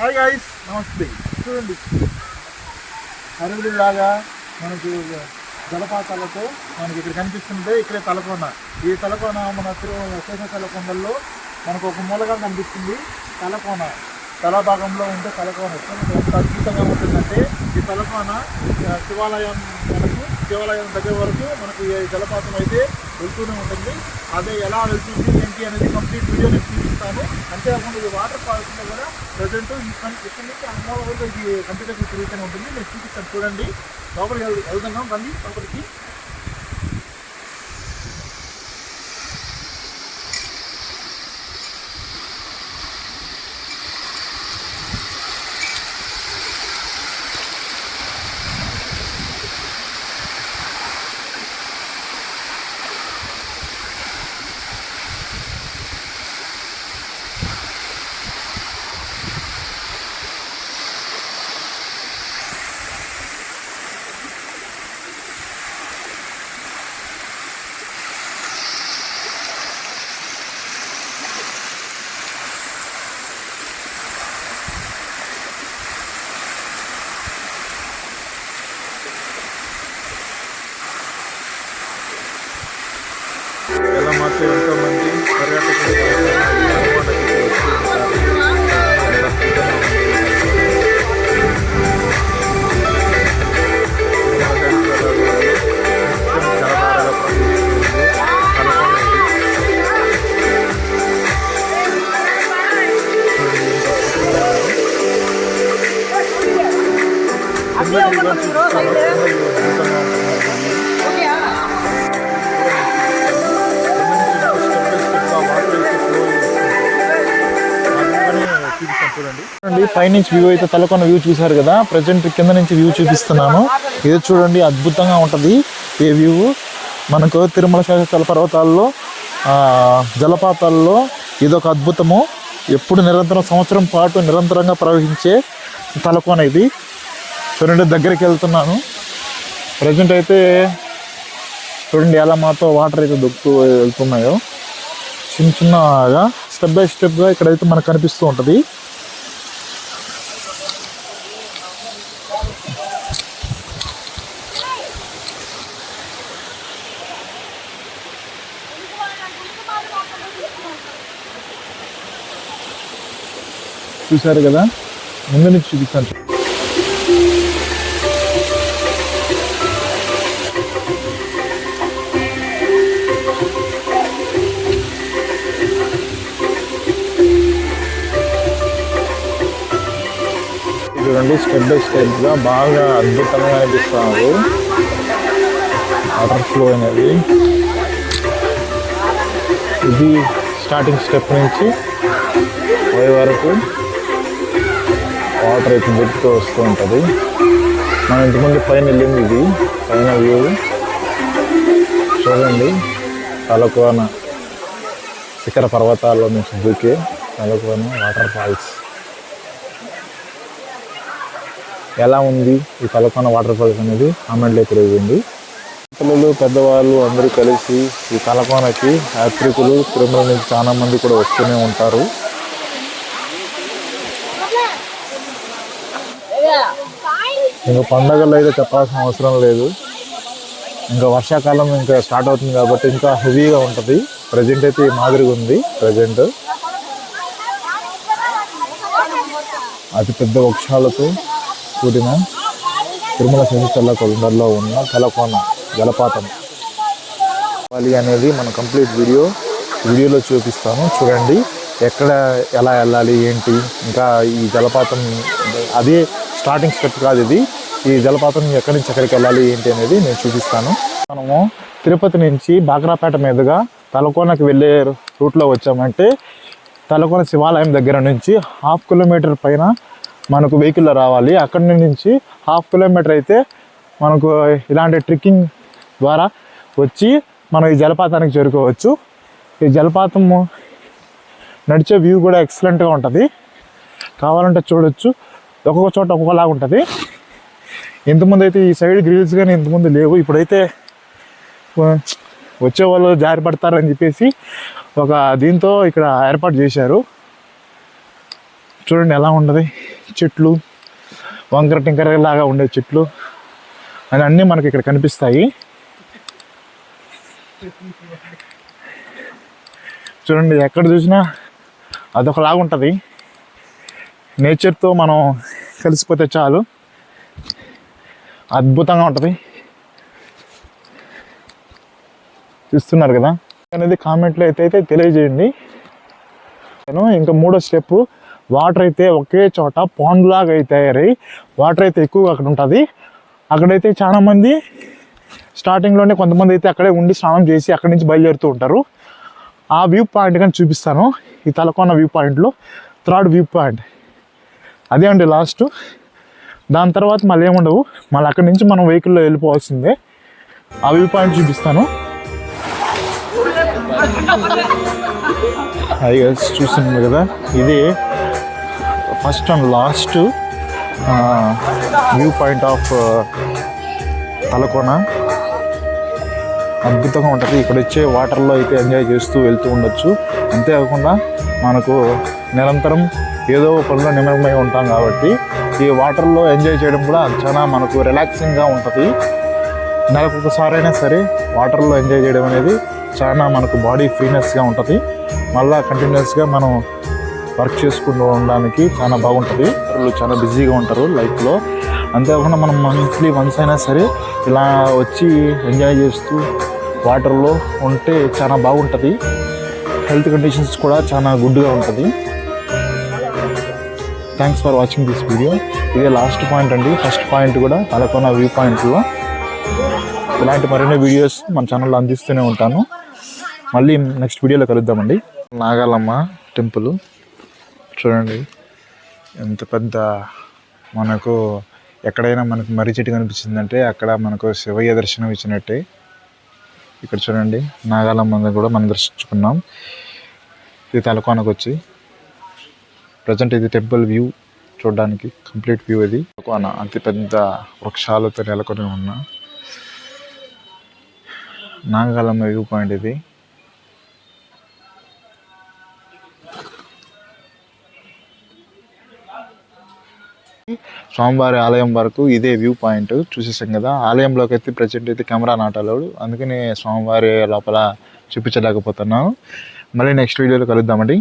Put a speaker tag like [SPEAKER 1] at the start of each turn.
[SPEAKER 1] Hi guys నమస్తే. చూడండి. అడవులు లాగా మనకు జలపాతాలతో మనకి ఇక్కడ కనిపిస్తుంది ఇక్కడే తలకోన. ఈ తలకోన మన తిరు- శేష తలకొండల్లో మనకు ఒక మూలగా కనిపిస్తుంది. తలకోన. తల భాగంలో ఉంటే తలకోన. ఎంత అద్భుతంగా ఉంటుందంటే ఈ తలకోన శివాలయం మనకు శివాలయం దగ్గర వరకు మనకు ఈ జలపాతం అయితే వెళ్తూనే ఉంటుంది. అదే ఎలా వెళ్తుంది ఏంటి అనేది కంప్లీట్ వీడియో నేను చూపిస్తాను అంతేకాకుండా ఈ వాటర్ ఫాల్స్ కూడా ప్రజెంట్ ఇక్కడ నుంచి అమ్మవారు ఇది కంప్యూటర్ తిరుగుతూనే ఉంటుంది. నేను చూపిస్తాను చూడండి. లోపలికి వెళ్తున్నాం. రండి లోపలికి. చూడండి పైనుంచి వ్యూ అయితే తలకొన్న వ్యూ చూసారు కదా? ప్రజెంట్ కింద నుంచి వ్యూ చూపిస్తున్నాను. ఇది చూడండి అద్భుతంగా ఉంటుంది ఈ వ్యూ మనకు తిరుమల శేషాచల పర్వతాల్లో జలపాతాల్లో ఇదొక అద్భుతము. ఎప్పుడు నిరంతరం సంవత్సరం పాటు నిరంతరంగా ప్రవహించే తలకోన ఇది. చూడండి దగ్గరికి వెళ్తున్నాను. ప్రజెంట్ అయితే చూడండి ఎలా మాతో వాటర్ అయితే దొక్కుతూ వెళ్తున్నాయో. చిన్న చిన్నగా స్టెప్ బై స్టెప్గా ఇక్కడైతే మనకు కనిపిస్తూ ఉంటుంది. చూసారు కదా? ముందు నుంచి చూపిస్తాను. చూడండి స్టెప్ బై స్టెప్గా బాగా అద్భుతంగా అనిపిస్తున్నారు వాటర్ ఫ్లో అనేది. ఇది స్టార్టింగ్ స్టెప్ నుంచి పోయే వరకు వాటర్ అయితే దొరుకుతూ వస్తూ ఉంటుంది. మన ఇంతకుముందు పైన వెళ్ళింది ఇది. పైన వ్యూ చూడండి. తలకోన శిఖర పర్వతాల్లో నుంచి దూకే తలకోన వాటర్ ఫాల్స్ ఎలా ఉంది ఈ తలకోన వాటర్ ఫాల్స్ అనేది కామెంట్లో తెలియజేయండి. పిల్లలు పెద్దవాళ్ళు అందరూ కలిసి ఈ తలకోనకి యాత్రికులు తిరుమల నుంచి చాలా మంది కూడా వస్తూనే ఉంటారు. ఇంకా పండగల్లో అయితే చెప్పాల్సిన అవసరం లేదు. ఇంకా వర్షాకాలం ఇంకా స్టార్ట్ అవుతుంది కాబట్టి ఇంకా హెవీగా ఉంటుంది. ప్రజెంట్ అయితే ఈ మాదిరిగా ఉంది. ప్రజెంట్ అతి పెద్ద వృక్షాలతో కూడిన తిరుమల శేషచల్ల కొండల్లో ఉన్న తలకోన జలపాతం. వాలి అనేది మన కంప్లీట్ వీడియో. వీడియోలో చూపిస్తాను. చూడండి ఎక్కడ ఎలా వెళ్ళాలి ఏంటి? ఇంకా ఈ జలపాతం అదే స్టార్టింగ్ స్టెప్ కాదు ఇది. ఈ జలపాతం ఎక్కడి నుంచి ఎక్కడికి వెళ్ళాలి ఏంటి అనేది నేను చూపిస్తాను. మనము తిరుపతి నుంచి బాగ్రాపేట మీదుగా తలకోనకి వెళ్ళే రూట్లో వచ్చామంటే తలకోన శివాలయం దగ్గర నుంచి హాఫ్ కిలోమీటర్ పైన మనకు వెహికల్లో రావాలి. అక్కడి నుంచి హాఫ్ కిలోమీటర్ అయితే మనకు ఇలాంటి ట్రెక్కింగ్ ద్వారా వచ్చి మనం ఈ జలపాతానికి చేరుకోవచ్చు. ఈ జలపాతము నడిచే వ్యూ కూడా ఎక్సలెంట్గా ఉంటుంది. కావాలంటే చూడొచ్చు. ఒక్కొక్క చోట ఒక్కొక్కలాగా ఉంటుంది. ఇంతకుముందు అయితే ఈ సైడ్ గ్రిల్స్ కానీ ఇంతకుముందు లేవు. ఇప్పుడైతే వచ్చే వాళ్ళు జారి పడతారని చెప్పేసి ఒక దీంతో ఇక్కడ ఏర్పాటు చేశారు. చూడండి ఎలా ఉంటుంది. చెట్లు వంకర టింకర లాగా ఉండే చెట్లు అని అన్నీ మనకి ఇక్కడ కనిపిస్తాయి. చూడండి ఎక్కడ చూసినా అదొకలాగా ఉంటుంది. నేచర్తో మనం కలిసిపోతే చాలు. అద్భుతంగా ఉంటుంది. చూస్తున్నారు కదా? అనేది కామెంట్లో అయితే అయితే తెలియజేయండి. నేను ఇంకా మూడో స్టెప్ వాటర్ అయితే ఒకే చోట పాండ్ లాగా అయితే తయారై వాటర్ అయితే ఎక్కువగా అక్కడ ఉంటుంది. అక్కడైతే చాలామంది స్టార్టింగ్లోనే కొంతమంది అయితే అక్కడే ఉండి స్నానం చేసి అక్కడి నుంచి బయలుదేరుతూ ఉంటారు. ఆ వ్యూ పాయింట్ కానీ చూపిస్తాను. ఈ తలకోన వ్యూ పాయింట్లో థర్డ్ వ్యూ పాయింట్ అదే అండి లాస్ట్ దాని తర్వాత మళ్ళీ ఏముండవు. మళ్ళీ అక్కడి నుంచి మనం వెహికల్లో వెళ్ళిపోవాల్సిందే. ఆ వ్యూ పాయింట్ చూపిస్తాను. హాయ్ గైస్ కదా? ఇది first and last view point of Talakona. అద్భుతంగా ఉంటుంది. ఇక్కడ వచ్చే వాటర్లో అయితే ఎంజాయ్ చేస్తూ వెళ్తూ ఉండొచ్చు. అంతేకాకుండా మనకు నిరంతరం ఏదో ఒక పనిలో నిమగ్నమై ఉంటాం కాబట్టి ఈ వాటర్లో ఎంజాయ్ చేయడం కూడా చాలా మనకు రిలాక్సింగ్గా ఉంటుంది. నెలకు ఒకసారైనా సరే వాటర్లో ఎంజాయ్ చేయడం అనేది చాలా మనకు బాడీ ఫ్రీనెస్గా ఉంటుంది. మళ్ళీ కంటిన్యూస్గా మనం వర్క్ చేసుకుంటూ ఉండడానికి చాలా బాగుంటుంది. వాళ్ళు చాలా బిజీగా ఉంటారు లైఫ్లో. అంతేకాకుండా మనం మంత్లీ వన్స్ అయినా సరే ఇలా వచ్చి ఎంజాయ్ చేస్తూ వాటర్లో ఉంటే చాలా బాగుంటుంది. హెల్త్ కండిషన్స్ కూడా చాలా గుడ్గా ఉంటుంది. Thanks for watching this video. ఇదే లాస్ట్ పాయింట్ అండి. ఫస్ట్ పాయింట్ కూడా తలకొన వ్యూ పాయింట్లో. ఇలాంటి మరిన్ని వీడియోస్ మన ఛానల్లో అందిస్తూనే ఉంటాను. మళ్ళీ నెక్స్ట్ వీడియోలో కలుద్దామండి. నాగాలమ్మ టెంపుల్. చూడండి. ఎంత పెద్ద మనకు ఎక్కడైనా మనకు మర్రి చెట్టు కనిపించిందంటే అక్కడ మనకు శివయ్య దర్శనం ఇచ్చినట్టే. ఇక్కడ చూడండి నాగాలమ్మ కూడా మనం దర్శించుకున్నాం. ఇది తలకోనకు వచ్చి ప్రజెంట్ ఇది టెంపుల్ వ్యూ చూడడానికి కంప్లీట్ వ్యూ ఇది. తలకోన అతిపెద్ద వృక్షాలతో నెలకొని ఉన్న నాగాలమ్మ వ్యూ పాయింట్ ఇది. స్వామివారి ఆలయం వరకు ఇదే వ్యూ పాయింట్ చూసేసాం కదా. ఆలయంలోకి అయితే ప్రజెంట్ అయితే కెమెరా నాటలేడు అందుకని స్వామివారి లోపల చూపించలేకపోతున్నాను. మళ్ళీ నెక్స్ట్ వీడియోలో కలుద్దామండి.